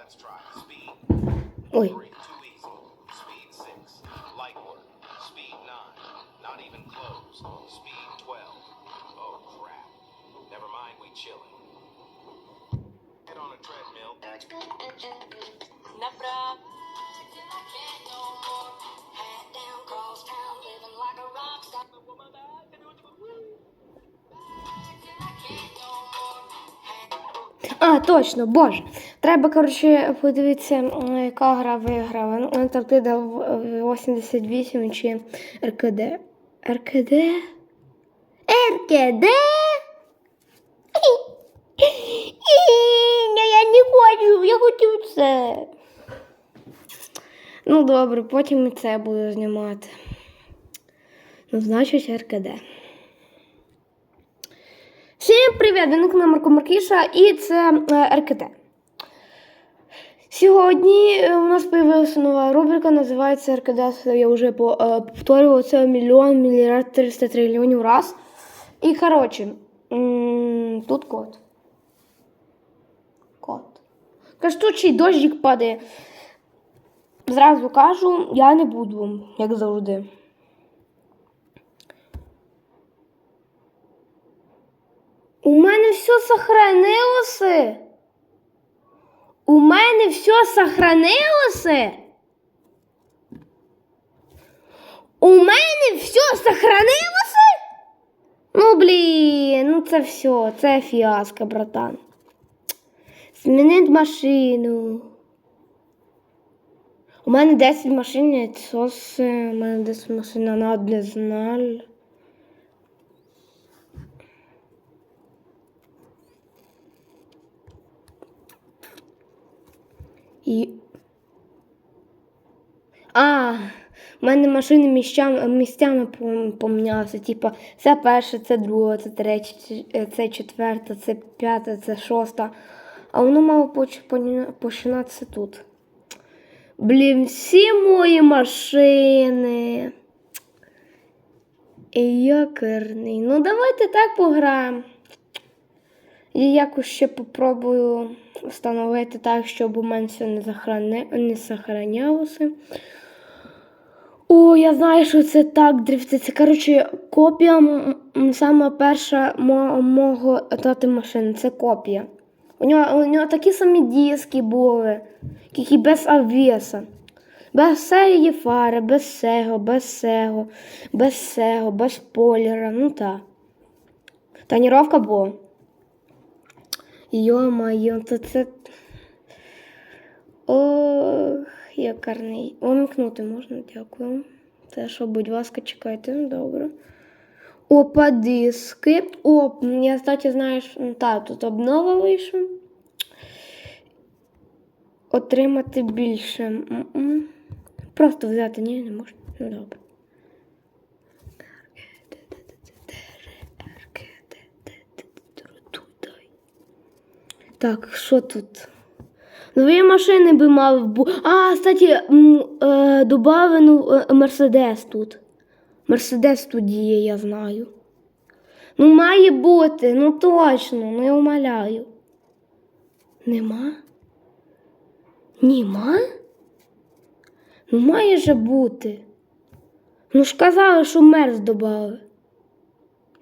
let's try speed. Oy. Three, too easy. Speed six. Light work. Speed nine. Not even close. Speed twelve. Oh crap. Never mind, we chilling. On a treadmill. Uh, uh, uh. Head down, cross town, living like a rock star. А, точно, боже. Треба, коротше, подивитися, яка гра виграла. Ну, Антарктида в- 88 чи РКД. РКД? РКД? Ні, Я не хочу, я хотів це. Ну, добре, потім і це буду знімати. Ну, значить, РКД. Всім привіт! Ви на Марко Маркіша і це е, РКТ. Сьогодні е, у нас з'явилася нова рубрика, називається РКД. Я вже е, повторювала це мільйон, мільярд 300 трильйонів раз. І коротше, тут код. Каже, тут дощик падає. Зразу кажу, я не буду, як завжди. У мене все сохранилося. У мене все сохранилося. У мене все сохранилося. Ну, блін, ну це все, це фіаско, братан. Змінить машину. У мене 10 машин, сос, у мене 10 машин, вона не знала. І. А, в мене машини місцями, місцями помінялися. Типа, це перше, це друге, це третє, це- це четверте, це п'яте, це шосте. А воно мало починатися тут. Блін, всі мої машини. І якерний. Ну, давайте так пограємо. І якось ще попробую встановити так, щоб у мене все не, захрани... не сохранялося. О, я знаю, що це так дрифти. Це, коротше, копія сама перша мо- мого тати машини. Це копія. У нього, у нього такі самі диски були, тільки без обвеса. Без серії фари, без сего, без сего, без сего, без спойлера. Ну так. Тоніровка була. Йо-моє, то це. Ох, якарний. Умікнути можна, дякую. Це що, будь ласка, чекайте, ну, добре. Опа, диски. О, я, кстати, знаєш, ну, та, тут обнова вийшла. Отримати більше. М-м. Просто взяти, ні, не можна. Ну, добре. Так, що тут? Нові машини би мали бути. А, кстати, е, добавлено е, Мерседес тут. Мерседес тут є, я знаю. Ну, має бути, ну точно, не умоляю. Нема? Нема? Ну, має же бути. Ну ж казали, що мерз додали.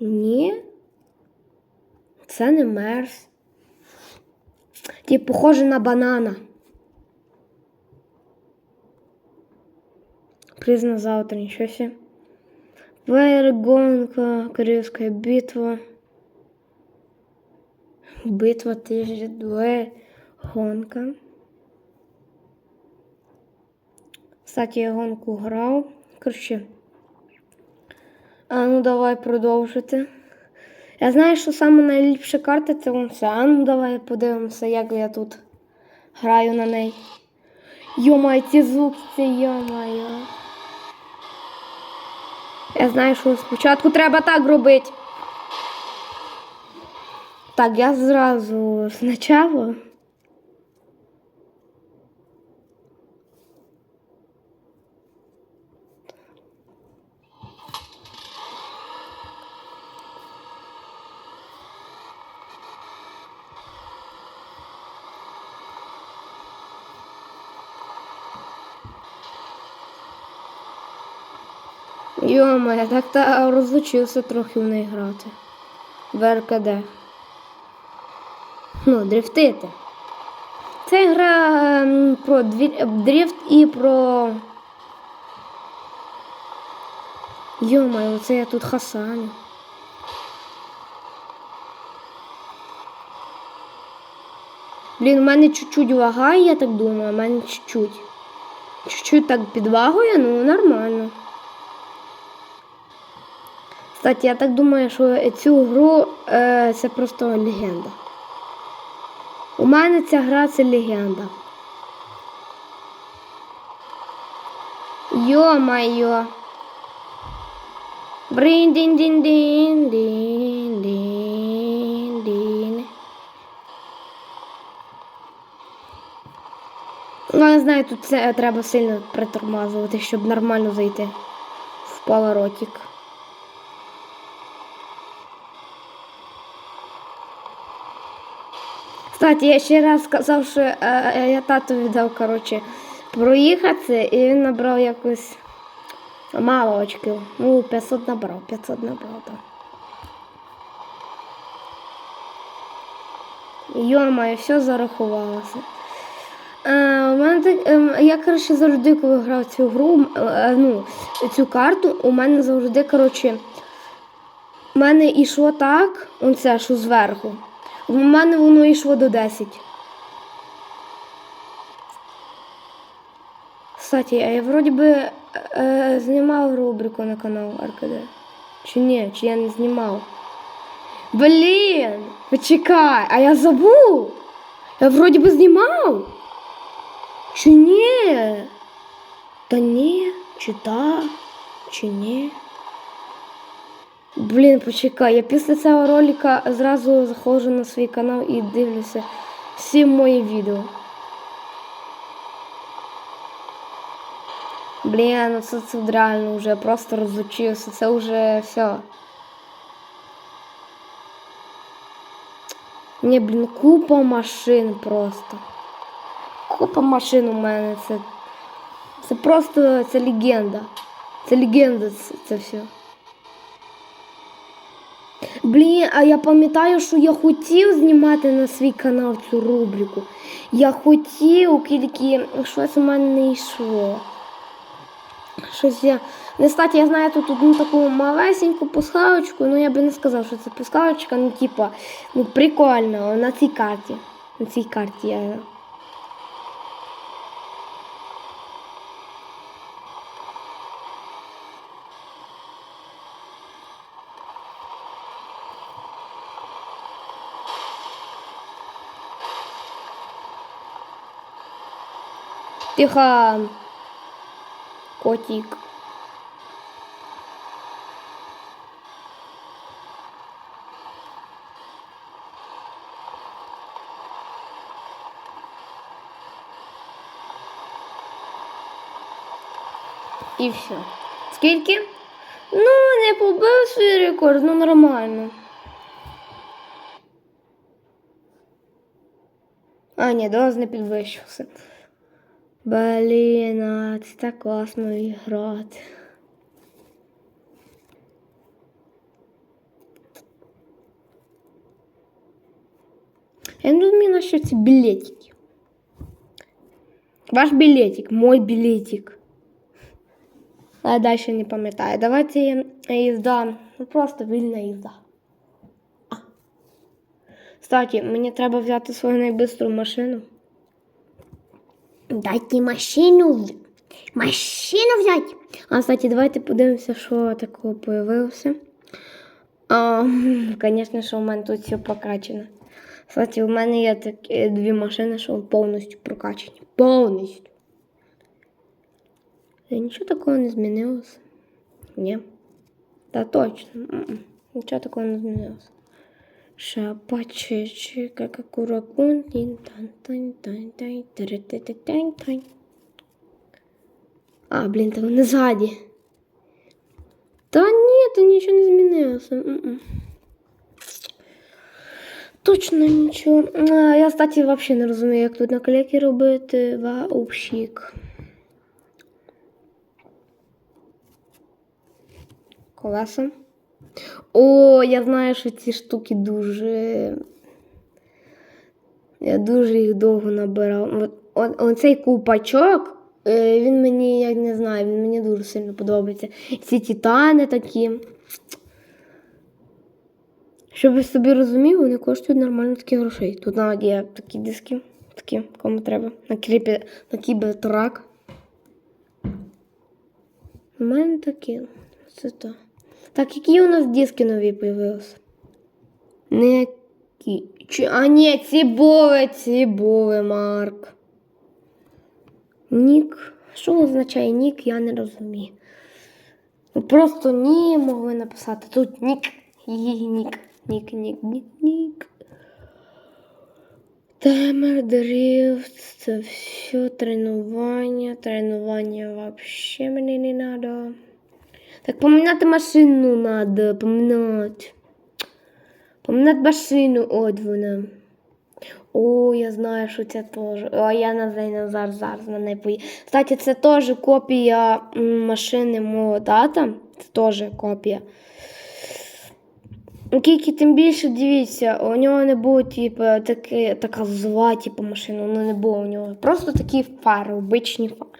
Ні. Це не мерз. Ті похоже на банана. Приз на завтра, ничего себе. Вейер, гонка, Корейская битва. Битва тиждень, две, гонка. Кстати, я гонку грав. Короче. А ну давай продовжити. Я знаю, що саме найліпша карта це ну давай подивимося, як я тут граю на неї. Йомай, ці звуки, це йомаю. Я знаю, що спочатку треба так робити. Так, я зразу спочатку. Йома, я так та розлучився трохи в неї грати. В РКД. Ну, дрифтити. Це гра про дві- дрифт і про. Йома, оце я тут хасаню. Блін, у мене чуть-чуть лагає, я так думаю, у мене чуть-чуть. Чуть-чуть так підвагує, ну нормально. Кстати, я так думаю, що цю гру е, це просто легенда. У мене ця гра це легенда. Йо-майо. брин дин дин дин дин дин Ну, я знаю, тут це треба сильно притормазувати, щоб нормально зайти в поворотик. Кстати, я ще раз сказав, що е, е, я тату віддав, коротше, проїхатися, і він набрав якось мало очків. Ну, 500 набрав, 500 набрав, так. Йома, все зарахувалося. Е, у мене так, ем, я, коротше, завжди, коли грав цю гру, е, ну, цю карту, у мене завжди, коротше, у мене йшло так, оце, що зверху. У мене воно йшло до 10. Кстати, а я вроді би е, знімав рубрику на канал РКД. Чи ні, чи я не знімав? Блін, почекай, а я забув. Я вроді би знімав. Чи ні? Та ні, чи так, чи ні. Блін, почекай, я після цього ролика зразу заходжу на свій канал і дивлюся всі мої відео. Блін, ну це, це реально вже просто розлучився, це вже все. Ні, блін, купа машин просто. Купа машин у мене. Це, це просто це легенда. Це легенда, це, це все. Блін, а я пам'ятаю, що я хотів знімати на свій канал цю рубрику. Я хотів, тільки щось у мене не йшло. Щось я. Не статі, я знаю тут одну таку малесеньку пускавочку, ну я би не сказав, що це пускавочка, ну типа, ну прикольно, на цій карті. На цій карті я. Тихо. Котик. І все. Скільки? Ну, не побив свій рекорд, ну нормально. А, ні, дос не підвищився. Блін, а це так класно грати. Я не розумію, на що ці білетики. Ваш білетик, мой білетик. А я далі не пам'ятаю. Давайте їзда. Ну просто вільна їзда. А. Кстати, мені треба взяти свою найбистру машину. Дайте машину. Машину взять. А, кстати, давайте подивимося, що такого появилося. А, Звісно, що у мене тут все прокачано. Кстати, у мене є такі дві машини, що повністю прокачані. Повністю. І нічого такого не змінилося. Ні. Та точно. Нічого такого не змінилося. Шапачечи, как акуракун, тин тан тан тан тан тан тан тан А, блін, там вони ззаді. Та ні, то нічого не змінилося. м-м. Точно нічого. А, я, кстати, взагалі не розумію, як тут наклейки робити. Ваупщик. колеса. О, я знаю, що ці штуки дуже. Я дуже їх довго набирав. От, от, оцей купачок, е, він мені, я не знаю, він мені дуже сильно подобається. Ці титани такі. Щоб ви собі розуміли, вони коштують нормально такі грошей. Тут навіть є такі диски, такі, кому треба. На кріпі, на кібертрак. У мене такі. Це то. Так, які у нас диски нові появилися? Не які. Чи- А ні, ці були, Марк. Нік. Що означає нік, я не розумію. Ну, Просто ні могли написати. Тут нік. Її нік. Нік, нік, нік, нік. Таймер, дрифт, це все тренування. Тренування вообще мені не надо. Так поміняти машину надо, поміняти. Поміняти машину, от вона. О, я знаю, що це теж. О, я на неї зараз, зараз на неї поїду. Кстати, це теж копія машини мого тата. Це теж копія. Тільки тим більше дивіться, у нього не було типу, таке, така зла типу, машина, ну не було у нього. Просто такі фари, обичні фари.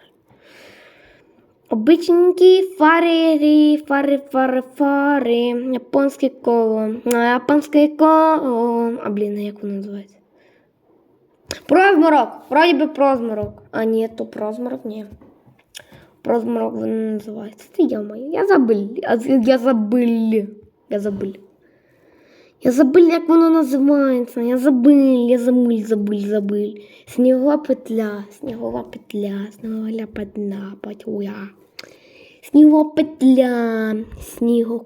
Обичненькі фари, фари, фари, фари. Японське коло. А, Японське коло. А блін, а як воно називається? Прозморок. Вроді би прозморок. А ні, то прозморок, ні. Прозморок воно не називається. Це я моя. Я забыл. Я, я забыл. Я забыл. Я забыл, як воно називається. Я забыл, я забыл, забыл, забыл. Снігова петля, снігова петля, снігова петля, петля. Снігова петля, сніго.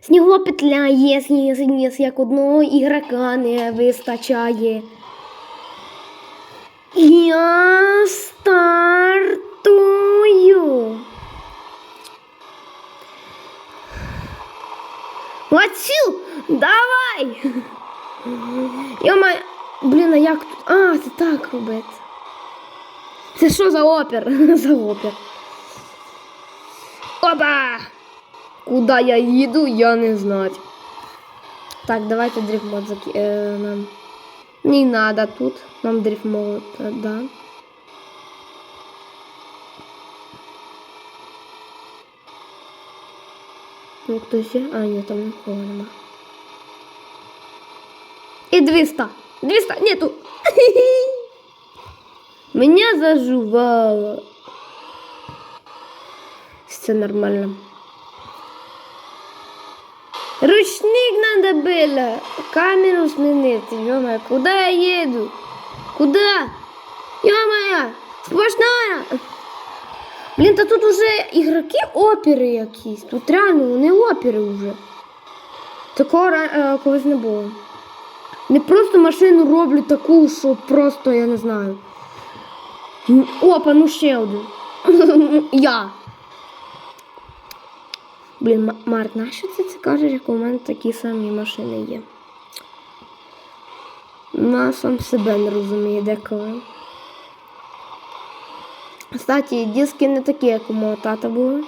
Снігова петля, єс, єс, єс, як одного ігрока не вистачає. Я стартую. Васил, давай! Йома, блін, а як тут? А, це так робити. Це що за опер? за опер. Опа! Куда я їду, я не знаю. Так, давайте дрифмод заки... Е, нам. Не надо тут. Нам дрифмод, е, да. Ну, хтось є? А, ні, там нікого нема. І 200. 200, нету. Меня зажувало. Все нормально. Ручник надо было. Камеру сменить. ё куда я еду? Куда? Ё-моё, сплошная. Блін, та тут уже ігроки опери якісь. Тут реально вони опери вже. Такого ра- е, колись не було. Не просто машину роблять таку, що просто я не знаю. М, Опа, ну ще один. Я. Блін, Ма- Марк, нащо ти це кажеш, як у мене такі самі машини є? На сам себе не розуміє деколи. Кстати, диски не такі, як у мого тата були.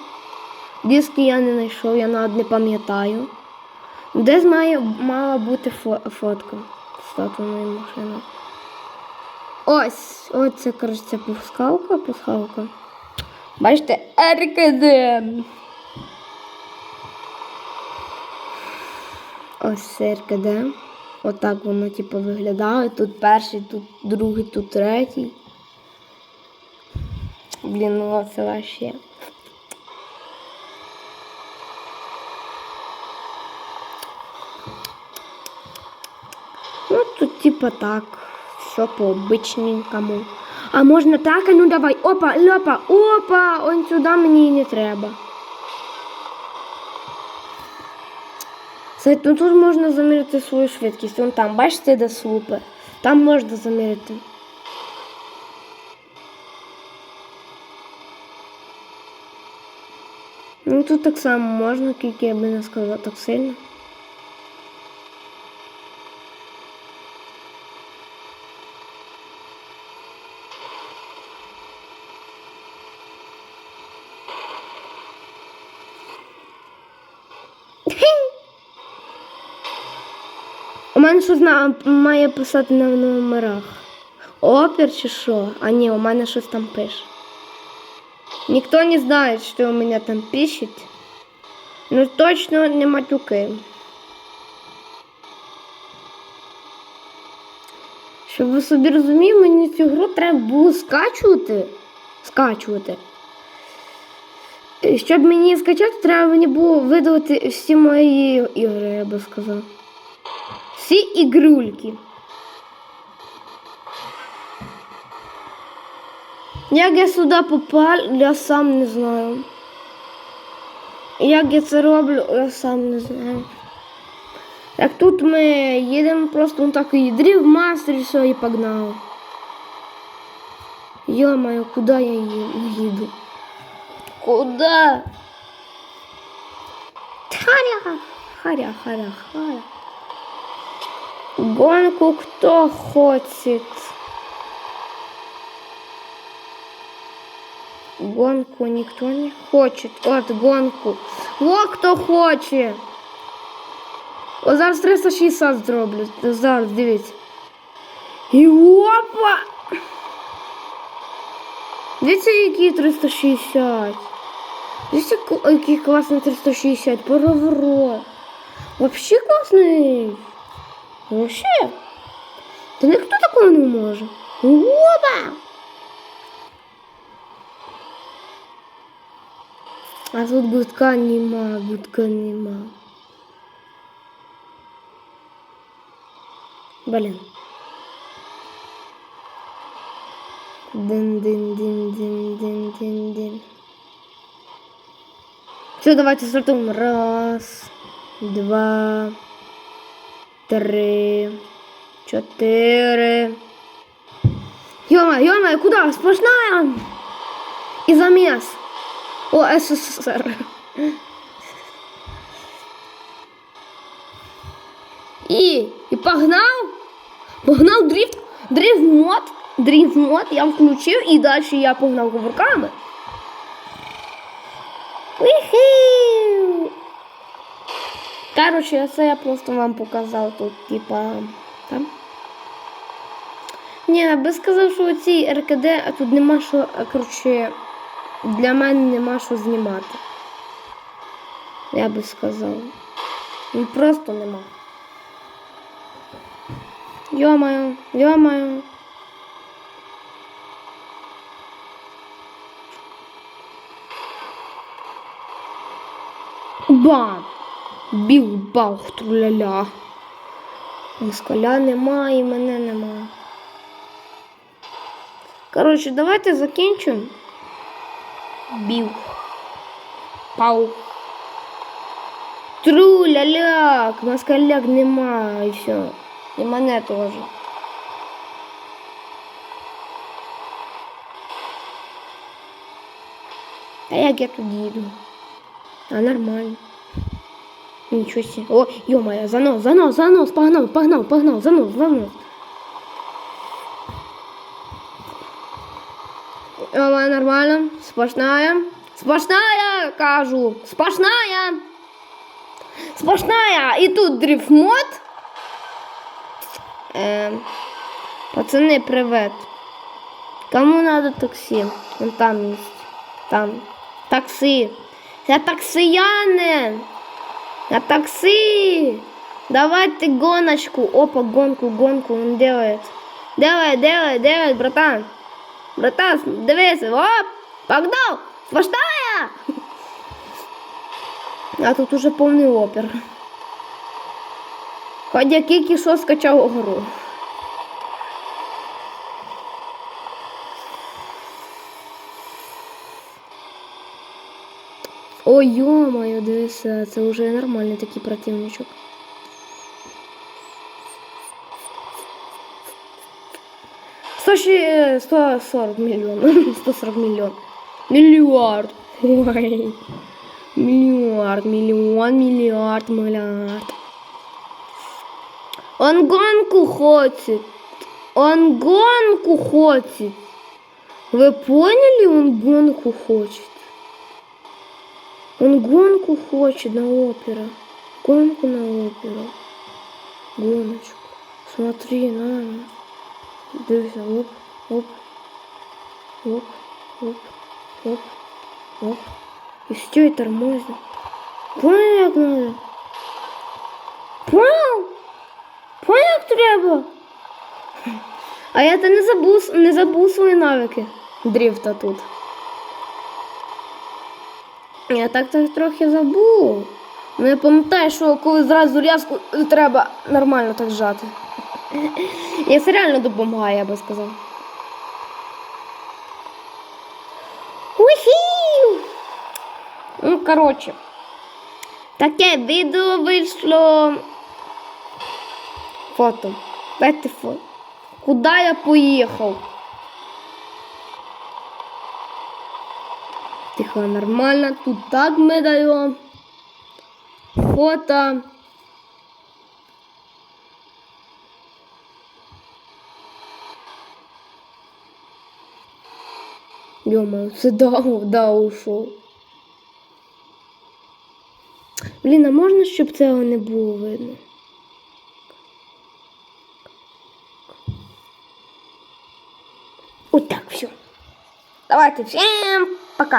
Диски я не знайшов, я навіть не пам'ятаю. Десь має, мала бути фо- фотка з татової машини. Ось, ось це, коротше, це пускалка, пускалка. Бачите, РКД. Ось це РКД. Отак воно, типу, виглядає. Тут перший, тут другий, тут третій. Блін, ну це вообще. Ну, тут типа так. Все по обичненькому. А можна так? А ну давай. Опа, льопа, опа! Он сюди мені не треба. Ну, тут можна замірити свою швидкість. Вон там, бачите, де слупи? Там можна замірити. Ну тут так само можна, тільки я би не сказала так сильно. Мене щось на, має писати на номерах. Опер чи що? А ні, у мене щось там пише. Ніхто не знає, що у мене там пишуть. Ну точно не матюки. Щоб ви собі розуміли, мені цю гру треба було скачувати. Скачувати. Щоб мені скачати, треба мені було видалити всі мої ігри, я би сказав. Всі ігрульки. Як я сюди попав, я сам не знаю. Як я це роблю, я сам не знаю. Як тут ми їдемо просто ну, так і дрів мастер, і все, і погнали. Йо-моє, куди я ї- їду? Куда? Харя, харя, харя, харя. Гонку кто хочет? Гонку никто не хочет. От гонку. Во хто хоче. О, зараз 360 зроблю. Зараз дивіться. І опа! Дивіться, які 360. Дивіться, який класний 360. Поворот. Вообще класний. Вообще. Та ніхто такого не може. Опа! А тут гудка нема, гудка нема. Блин. Дин-дин-дин-дин-дин-дин-дин. Все, давайте стартуем. Раз, два, три, четыре. Ё-моё, ё-моё, куда? Сплошная! И замес. О, СССР. І, і погнав. Погнав дрифт. Дрифт мод. Дрифт мод я включив і далі я погнав кувырками. Вихи! Короче, це я просто вам показав тут, типа, там. Ні, я би сказав, що у цій РКД а тут нема що, а, короче, для мене нема що знімати. Я би сказав. Ну просто нема. Ё-моё, ё-моё. Бам! Біл-бах, труляля. Москаля нема і мене нема. Коротше, давайте закінчимо. Біл. Пау. Труляляк, москаляк нема і все. І мене теж. А як я тут їду? А нормально. Ничего себе. О, ё-моё, занос, занос, занос, погнал, погнал, погнал, занос, занос. Ё-моё, нормально, сплошная. Сплошная, кажу, сплошная. Сплошная. И тут дрифт-мод. Эм, пацаны, привет. Кому надо такси? Вон там есть. Там. Такси. Я таксиянин. Я такси. Давайте гоночку. Опа, гонку, гонку он делает. Делает, делает, делает, братан. Братан, дивись. Оп, погнал. Сплошная. А тут уже повний опер. Ходя тільки що скачав гру. Ой, ё-моё, дивися, це вже нормальний такий противничок. Щи- 140 миллионов. 140 миллион. Миллиард. Ой. Миллиард, миллион, миллиард, миллиард. Он гонку хочет. Он гонку хочет. Вы поняли? Он гонку хочет. Он гонку хочет на опера. Гонку на оперу. Гоночку. Смотри, на. на. Дивися, оп, оп, оп, оп, оп, оп. І все, і тормозно. Понял, як надо? Понял? Понял, як треба? А я то не забув, не забув свої навики дріфта тут. Я так так трохи забув. Ну я пам'ятаю, що коли зразу рязку треба нормально так жати. Я це реально допомагає, я би сказав. Ухі! Ну, коротше. Таке відео вийшло. Фото. Дайте фото. Куди я поїхав? Тихо, нормально. Тут так ми даємо. Фото. Йома, це да, да, ушов. Блін, а можна, щоб цього не було видно? Отак, все. Давайте всім